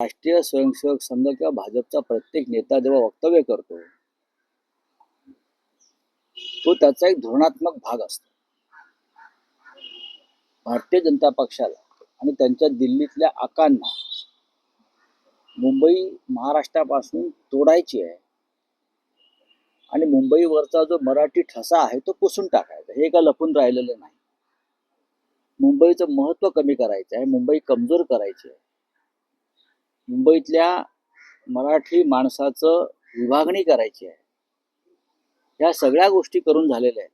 राष्ट्रीय स्वयंसेवक संघ किंवा भाजपचा प्रत्येक नेता जेव्हा वक्तव्य करतो तो त्याचा एक धोरणात्मक भाग असतो. भारतीय जनता पक्षाला आणि त्यांच्या दिल्लीतल्या आकांना मुंबई महाराष्ट्रापासून तोडायची आहे आणि मुंबईवरचा जो मराठी ठसा आहे तो पुसून टाकायचा. हे का लपून राहिलेलं नाही. मुंबईचं महत्त्व कमी करायचं आहे मुंबई कमजोर करायची आहे. मुंबईतल्या मराठी माणसाचं विभागणी करायची आहे. ह्या सगळ्या गोष्टी करून झालेल्या आहेत.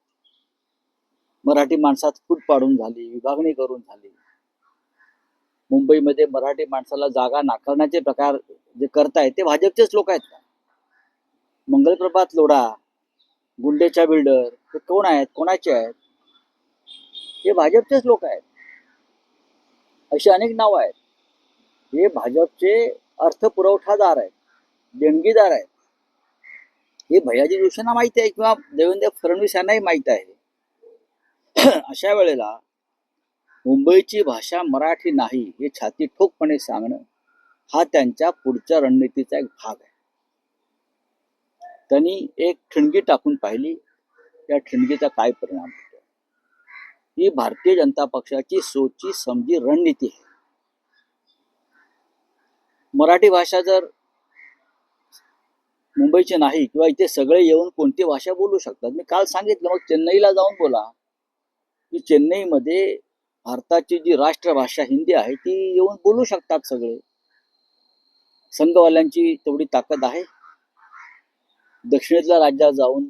मराठी माणसात फूट पाडून झाली विभागणी करून झाली. मुंबईमध्ये मराठी माणसाला जागा नाकारण्याचे प्रकार जे करतायत ते भाजपचेच लोक आहेत का? मंगलप्रभात लोढा गुंडेच्या बिल्डर हे कोण आहेत कोणाचे आहेत? हे भाजपचेच लोक आहेत. अशी अनेक नावं आहेत. हे भाजपचे अर्थपुरवठादार आहेत देणगीदार आहेत. हे भैयाजी जोशींना माहिती आहे किंवा देवेंद्र फडणवीस यांनाही माहीत आहे. अशा वेळेला मुंबईची भाषा मराठी नाही हे छाती ठोकपणे सांगणं हा त्यांच्या पुढच्या रणनीतीचा एक भाग आहे. त्यांनी एक ठिणगी टाकून पाहिली त्या ठिणगीचा काय परिणाम होतो ही भारतीय जनता पक्षाची सोची समजी रणनीती आहे. मराठी भाषा जर मुंबईची नाही किंवा इथे सगळे येऊन कोणती भाषा बोलू शकतात? मी काल सांगितलं मग चेन्नईला जाऊन बोला. की चेन्नईमध्ये भारताची जी राष्ट्रभाषा हिंदी आहे ती येऊन बोलू शकतात सगळे. संघवाल्यांची तेवढी ताकद आहे. दक्षिणेतल्या राज्यात जाऊन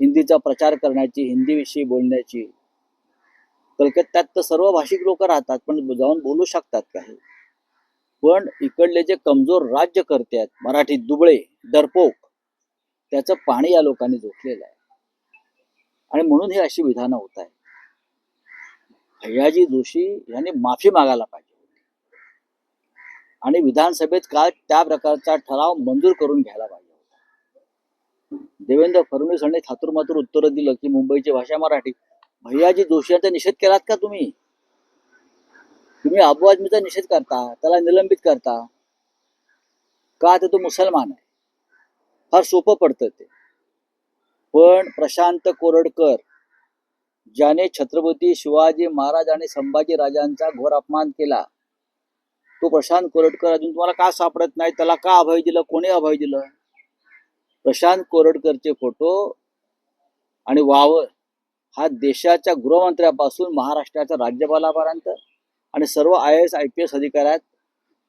हिंदीचा प्रचार करण्याची हिंदीविषयी बोलण्याची. कलकत्त्यात तर सर्व भाषिक लोक राहतात पण जाऊन बोलू शकतात काही. पण इकडले जे कमजोर राज्य करते आहेत मराठी दुबळे डरपोक त्याचं पाणी या लोकांनी जोखलेलं आहे. आणि म्हणून ही अशी विधानं होत आहे भैयाजी जोशी यांनी माफी मागायला पाहिजे आणि विधानसभेत काल त्या प्रकारचा ठराव मंजूर करून घ्यायला पाहिजे होता. देवेंद्र फडणवीस यांनी थातूरमातूर उत्तरं दिलं की मुंबईची भाषा मराठी. भैयाजी जोशी यांचा निषेध केलात का तुम्ही? तुम्ही अबू आजमीचा निषेध करता त्याला निलंबित करता का तर तो मुसलमान आहे? फार सोपं पडतं ते. पण प्रशांत कोरडकर ज्याने छत्रपती शिवाजी महाराज आणि संभाजी राजांचा घोर अपमान केला तो प्रशांत कोरडकर अजून तुम्हाला का सापडत नाही? त्याला का अभय दिलं? कोणी अभय दिलं? प्रशांत कोरडकरचे फोटो आणि वावर हा देशाच्या गृहमंत्र्यापासून महाराष्ट्राच्या राज्यपालापर्यंत आणि सर्व I S I P S अधिकाऱ्यात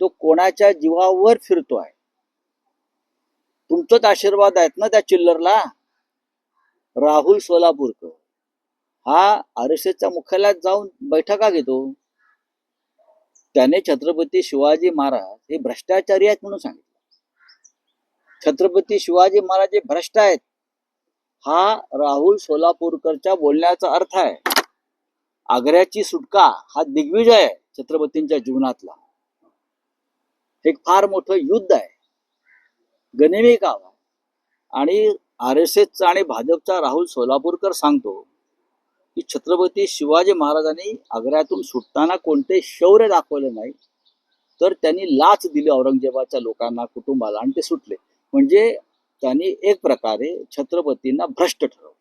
तो कोणाच्या जीवावर फिरतो आहे तुमचंच आशीर्वाद आहेत ना त्या चिल्लरला? राहुल सोलापूरकर. हा आर एस एसच्या मुख्यालयात जाऊन बैठका घेतो. त्याने छत्रपती शिवाजी महाराज हे भ्रष्टाचारी आहेत म्हणून सांगितलं. छत्रपती शिवाजी महाराज हे भ्रष्ट आहेत हा राहुल सोलापूरकरच्या बोलण्याचा अर्थ आहे. आग्र्याची सुटका हा दिग्विजय आहे छत्रपतींच्या जीवनातला. एक फार मोठं युद्ध आहे. गनिमी काव आहे. आणि आर एस एसचा आणि भाजपचा राहुल सोलापूरकर सांगतो की छत्रपती शिवाजी महाराजांनी आग्र्यातून सुटताना कोणते शौर्य दाखवलं नाही तर त्यांनी लाच दिली औरंगजेबाच्या लोकांना कुटुंबाला आणि ते सुटले. म्हणजे त्यांनी एक प्रकारे छत्रपतींना भ्रष्ट ठरवलं.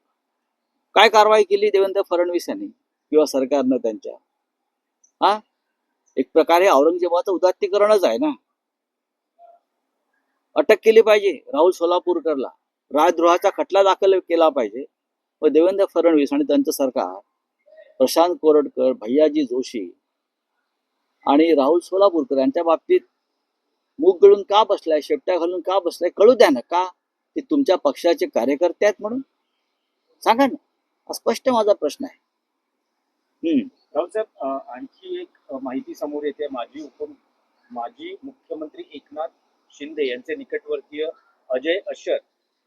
काय कारवाई केली देवेंद्र फडणवीस यांनी? किंवा सरकारनं त्यांच्या. हा? एक प्रकारे औरंगजेबाचं उदात्तीकरणच आहे ना. अटक केली पाहिजे राहुल सोलापूरकरला. राजद्रोहाचा खटला दाखल केला पाहिजे. व देवेंद्र फडणवीस आणि त्यांचं सरकार प्रशांत कोरडकर भैयाजी जोशी आणि राहुल सोलापूरकर यांच्या बाबतीत मूग गळून का बसलाय शेपट्या घालून का बसलाय कळू द्या ना का ते तुमच्या पक्षाचे कार्यकर्ते आहेत म्हणून? सांगा ना. स्पष्ट माझा प्रश्न आहे. अ, आणखी एक माहिती समोर येते. माजी उप माजी मुख्यमंत्री एकनाथ शिंदे यांचे निकटवर्तीय अजय अशर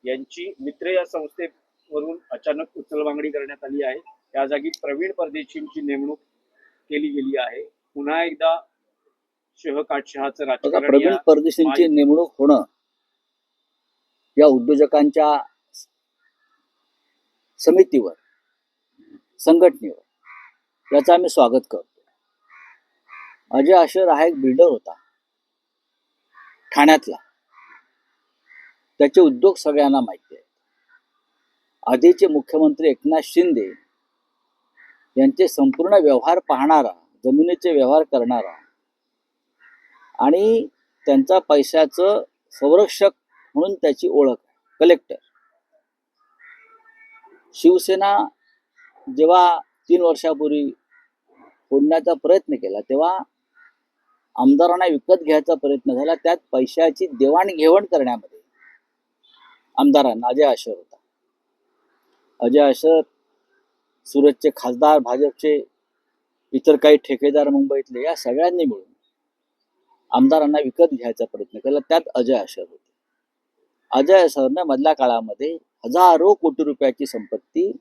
यांची मित्र या संस्थेवरून अचानक उचलबांगडी करण्यात आली आहे. त्या जागी प्रवीण परदेशींची नेमणूक केली गेली आहे. पुन्हा एकदा शहकाटशहाचं राजकारण प्रवीण परदेशींची नेमणूक होणं या उद्योजकांच्या समितीवर संघटनेवर याचं आम्ही स्वागत करतो अजय आशर हा एक बिल्डर होता. ठाण्यातला. त्याचे उद्योग सगळ्यांना माहिती आहेत. आधीचे मुख्यमंत्री एकनाथ शिंदे यांचे संपूर्ण व्यवहार पाहणारा जमिनीचे व्यवहार करणारा आणि त्यांचा पैशाचं संरक्षक म्हणून त्याची ओळख कलेक्टर शिवसेना जेव्हा तीन वर्षापूर्वी फोडण्याचा प्रयत्न केला. तेव्हा आमदारांना विकत घ्यायचा प्रयत्न झाला. त्यात पैशाची देवाणघेवाण करण्यामध्ये आमदारांना अजय आशर होता. अजय आशर सुरतचे खासदार भाजपचे इतर काही ठेकेदार मुंबईतले या सगळ्यांनी मिळून आमदारांना विकत घ्यायचा प्रयत्न केला. त्यात अजय आशर होते. अजय सरनं मधल्या काळामध्ये हजारो कोटी रुपयाची संपत्ती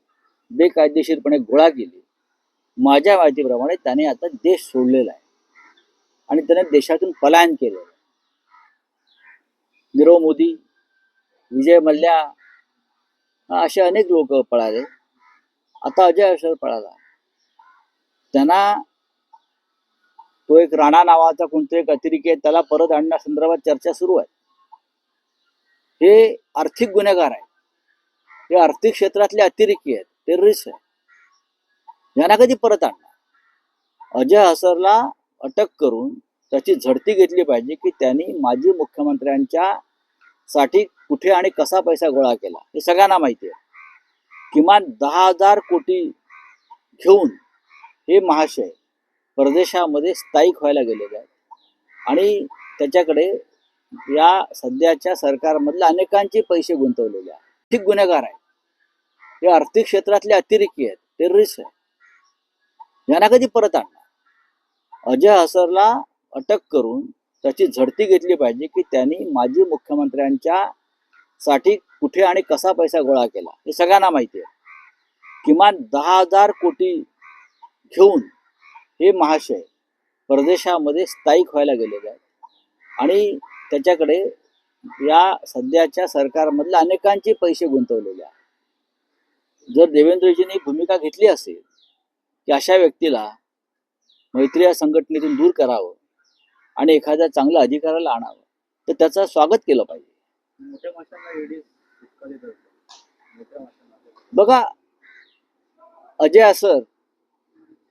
बेकायदेशीरपणे गोळा केली. माझ्या माहितीप्रमाणे त्याने आता देश सोडलेला आहे. आणि त्याने देशातून पलायन केलेलं आहे. नीरव मोदी विजय मल्ल्या असे अनेक लोक पळाले. आता अजय अशर पळाला. त्यांना तो एक राणा नावाचा कोणता एक अतिरेकी आहे त्याला परत आणण्यासंदर्भात चर्चा सुरू आहे. हे आर्थिक गुन्हेगार आहे. हे आर्थिक क्षेत्रातले अतिरेकी आहेत. टेररिस्ट आहे. यांना कधी परत आणणार? अजय हसरला अटक करून त्याची झडती घेतली पाहिजे की त्यांनी माजी मुख्यमंत्र्यांच्या साठी कुठे आणि कसा पैसा गोळा केला? हे सगळ्यांना माहिती आहे. किमान दहा हजार कोटी घेऊन हे महाशय परदेशामध्ये स्थायिक व्हायला गेलेले आहेत. आणि त्याच्याकडे या सध्याच्या सरकारमधल्या अनेकांचे पैसे गुंतवलेले आहेत. ठीक गुन्हेगार आहेत. हे आर्थिक क्षेत्रातले अतिरेकी आहेत टेररिस्ट आहे यांना कधी परत आणणार? अजय हसरला अटक करून त्याची झडती घेतली पाहिजे की त्यांनी माजी मुख्यमंत्र्यांच्या साठी कुठे आणि कसा पैसा गोळा केला हे सगळ्यांना माहिती आहे. किमान दहा हजार कोटी घेऊन हे महाशय परदेशामध्ये स्थायिक व्हायला गेलेले आहेत. आणि त्याच्याकडे या सध्याच्या सरकारमधल्या अनेकांचे पैसे गुंतवलेले आहेत. जर देवेंद्रजींनी भूमिका घेतली असेल की अशा व्यक्तीला मैत्री या संघटनेतून दूर करावं आणि एखाद्या चांगल्या अधिकाऱ्याला आणावं तर त्याचं स्वागत केलं पाहिजे. बघा अजय असर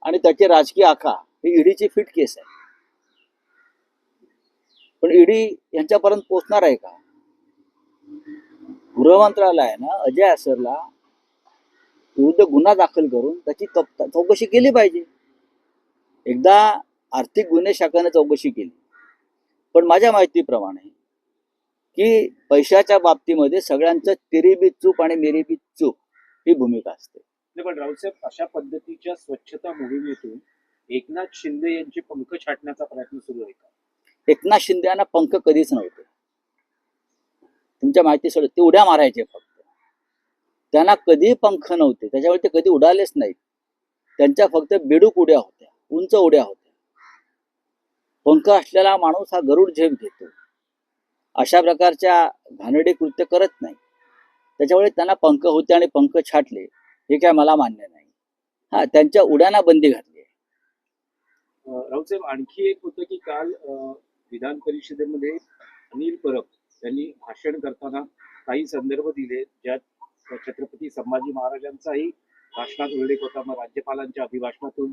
आणि त्याचे राजकीय आखा ही ईडीची फिट केस आहे. पण ईडी यांच्यापर्यंत पोहोचणार आहे का? गृह मंत्रालयानं अजय असरला विरुद्ध गुन्हा दाखल करून त्याची तप- चौकशी केली पाहिजे. एकदा आर्थिक गुन्हे शाखेने चौकशी केली. पण माझ्या माहितीप्रमाणे की पैशाच्या बाबतीमध्ये सगळ्यांचं तेरी बी चूप आणि मेरी बी चूप ही भूमिका असते. पण राऊतसाहेब अशा पद्धतीच्या स्वच्छता मोहिमेतून एकनाथ शिंदे यांचे पंख छाटण्याचा प्रयत्न सुरू आहे का? एकनाथ शिंदे यांना पंख कधीच नव्हते. तुमच्या माहितीसाठी ते उड्या मारायचे फक्त. त्यांना कधी पंख नव्हते. त्याच्यामुळे ते कधी उडालेच नाहीत. त्यांच्या फक्त बेडूक उड्या होत्या. उंच उड्या होत्या. पंख असलेला माणूस हा गरुड झेप घेतो. अशा प्रकारच्या घाणेरडी कृत्य करत नाही. त्याच्यामुळे त्यांना पंख होते आणि पंख छाटले. हे काय मला मान्य नाही. हा त्यांच्या उड्यांना बंदी घातली आहे. आणखी एक होतं की काल अं, विधान परिषदेमध्ये अनिल परब यांनी भाषण करताना काही संदर्भ दिले ज्यात छत्रपती संभाजी महाराजांचाही भाषणात उल्लेख होता. मग राज्यपालांच्या अभिभाषणातून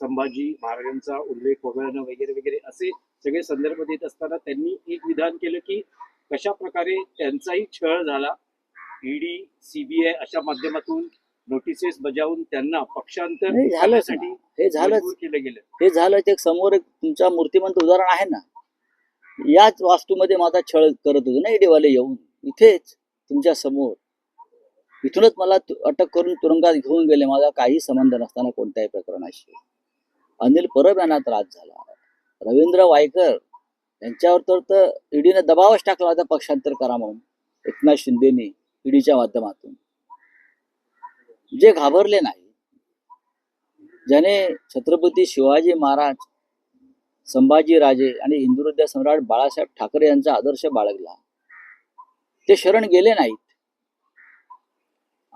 संभाजी महाराजांचा उल्लेख वगळणं वगैरे वगैरे असे सगळे संदर्भ देत असताना त्यांनी एक विधान केलं की कशा प्रकारे त्यांचाही छळ झाला. ईडी सीबीआय अशा माध्यमातून नोटिसेस बजावून त्यांना पक्षांतर. करण्यासाठी हे मजबूर केलं गेलं. हे झालं ते एक समोर एक तुमच्या मूर्तिमंत उदाहरण आहे ना. याच वास्तूमध्ये माझा छळ करत होतो. ना ईडीवाले येऊन इथेच तुमच्यासमोर. इथूनच मला तु- अटक करून तुरुंगात घेऊन गेले. माझा काही संबंध नसताना कोणत्याही प्रकरणाशी. अनिल परब यांना त्रास झाला. रवींद्र वायकर यांच्यावर तर तर ईडीने दबावच टाकला होता पक्षांतर करा म्हणून. एकनाथ शिंदेने ईडीच्या माध्यमातून. जे घाबरले नाही. ज्याने छत्रपती शिवाजी महाराज संभाजी राजे आणि हिंदुहृदय सम्राट बाळासाहेब ठाकरे यांचा आदर्श बाळगला. ते शरण गेले नाहीत.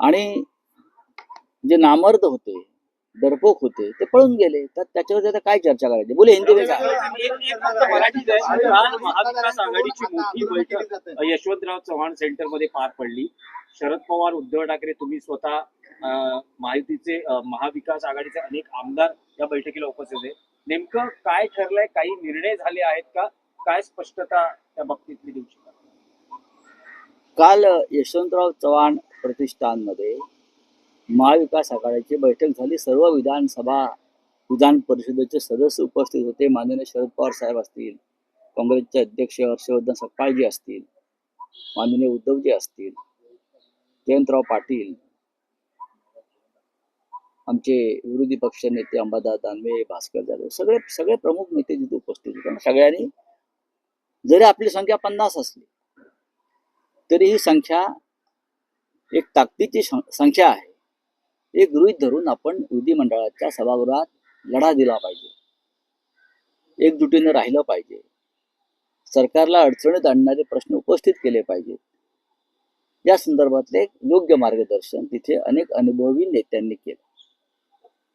आणि जे नामर्द होते डरपोक होते ते पळून गेले. तर त्याच्यावर आता काय चर्चा करायची? बोले हिंदी महाविकास आघाडीची मोठी बैठक यशवंतराव चव्हाण सेंटरमध्ये पार पडली. शरद पवार उद्धव ठाकरे तुम्ही स्वतः अं, महाविकास आघाडीचे अनेक आमदार या बैठकीला उपस्थित होते. नेमकं काय ठरलंय? काही निर्णय झाले आहेत का? काय स्पष्टता त्या बाबतीतली देऊ शकता काल यशवंतराव चव्हाण प्रतिष्ठानमध्ये महाविकास आघाडीची बैठक झाली. सर्व विधानसभा विधान परिषदेचे सदस्य उपस्थित होते. माननीय शरद पवार साहेब असतील काँग्रेसचे अध्यक्ष हर्षवर्धन सपकाळजी असतील माननीय उद्धवजी असतील जयंतराव पाटील आमचे विरोधी पक्ष नेते अंबादास दानवे भास्कर जाधव सगळे सगळे प्रमुख नेते तिथे उपस्थित होते. सगळ्यांनी जरी आपली संख्या पन्नास असली तरी ही संख्या एक ताकदीची संख्या आहे. हे गृहीत धरून आपण विधिमंडळाच्या सभागृहात लढा दिला पाहिजे. एकजुटीनं राहिलं पाहिजे. सरकारला अडचणीत आणणारे प्रश्न उपस्थित केले पाहिजेत. या संदर्भातले योग्य मार्गदर्शन तिथे अनेक अनुभवी नेत्यांनी केलं.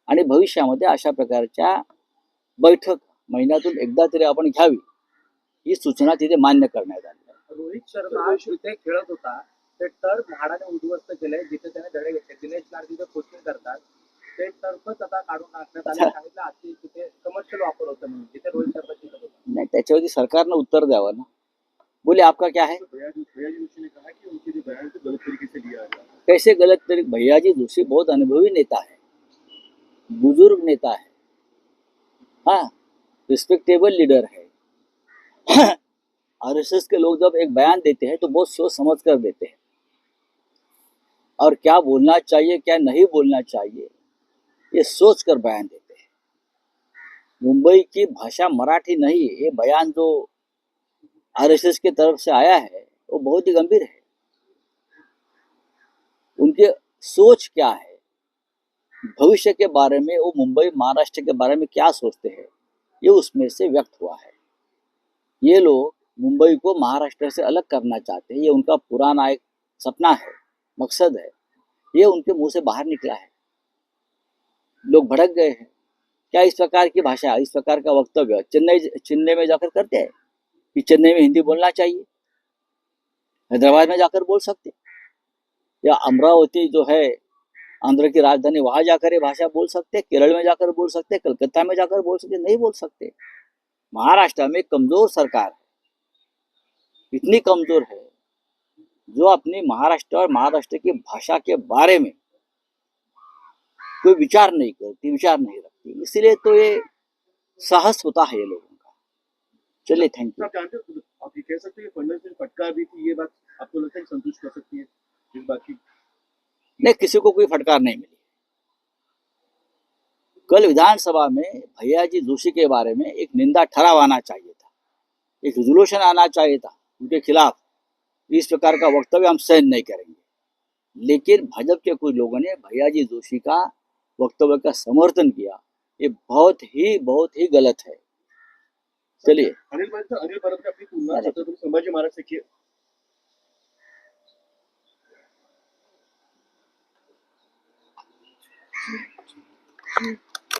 आणि भविष्यामध्ये अशा प्रकारच्या बैठक महिन्यातून एकदा तरी आपण घ्यावी ही सूचना तिथे मान्य करण्यात आली. रोहित शर्मा खेळत होता. ते टर्फ म्हाडाने उद्ध्वस्त केलंय, जिथे त्याने धडे घेतले. दिनेश तिथे कोचिंग करतात, ते टर्फच आता काढून टाकण्यात कमर्शियल वापर होतं म्हणून. रोहित शर्मा होता. नहीं, त्याच्यावरती सरकारनं उत्तर द्यावं ना. बोले, आपका क्या है? भैया जोशी ने कहा कि उनके जो बयान को गलत तरीके कैसे गलत भैयाजी जोशी बहुत अनुभवी नेता है, बुज़ुर्ग नेता है हाँ रिस्पेक्टेबल लीडर है। आरएसएस के लोग जब एक बयान देते हैं तो बहुत सोच समझ कर देते हैं। और क्या बोलना चाहिए, क्या नहीं बोलना चाहिए, ये सोच कर बयान देते हैं। मुंबई की भाषा मराठी नहीं, ये बयान जो आरएसएस की तरफ़ से आया है, वो बहुत ही गंभीर है। उनके सोच क्या है? भविष्य के बारे में, वो मुंबई, महाराष्ट्र के बारे में क्या सोचते हैं, ये उसमें से व्यक्त हुआ है। ये लोग मुंबई को महाराष्ट्र से अलग करना चाहते हैं, ये उनका पुराना एक सपना है। मकसद है। ये उनके मुँह से बाहर निकला है। लोग भड़क गए हैं। क्या इस प्रकार की भाषा, इस प्रकार का वक्तव्य चेन्नई चेन्नई में जाकर करते हैं? कि चेन्नई में हिंदी बोलना चाहिए? हैदराबाद में जाकर बोल सकते या अमरावती जो है, आंध्र की राजधानी, वहाँ जाकर ये भाषा बोल सकते केरल में जाकर बोल सकते कलकत्ता में जाकर बोल सकते नहीं बोल सकते। महाराष्ट्र में कमज़ोर सरकार है। इतनी कमज़ोर है। जो अपनी महाराष्ट्र और महाराष्ट्र की भाषा के बारे में कोई विचार नहीं करती विचार नहीं रखती। इसीलिए तो ये साहस होता है ये लोगों का। चलिए थैंक यू आप जानते हो आप ये कह सकते हैं कि फडणवीस फटकार दी थी ये बात आपको लगता है संतुष्ट कर सकती है इस बात की? नहीं किसी को कोई फटकार नहीं मिली। कल विधानसभा में भैया जी जोशी के बारे में एक निंदा ठराव आना चाहिए था। एक रेजोल्यूशन आना चाहिए था उनके खिलाफ। इस प्रकार का वक्तव्य हम सहन नहीं करेंगे। लेकिन भाजपा के कुछ लोगों ने भैया जी जोशी का वक्तव्य का समर्थन किया ये बहुत ही बहुत ही गलत है। चलिए। अनिल अनिल परब ने अपनी तुलना छत्रपति संभाजी महाराज से की है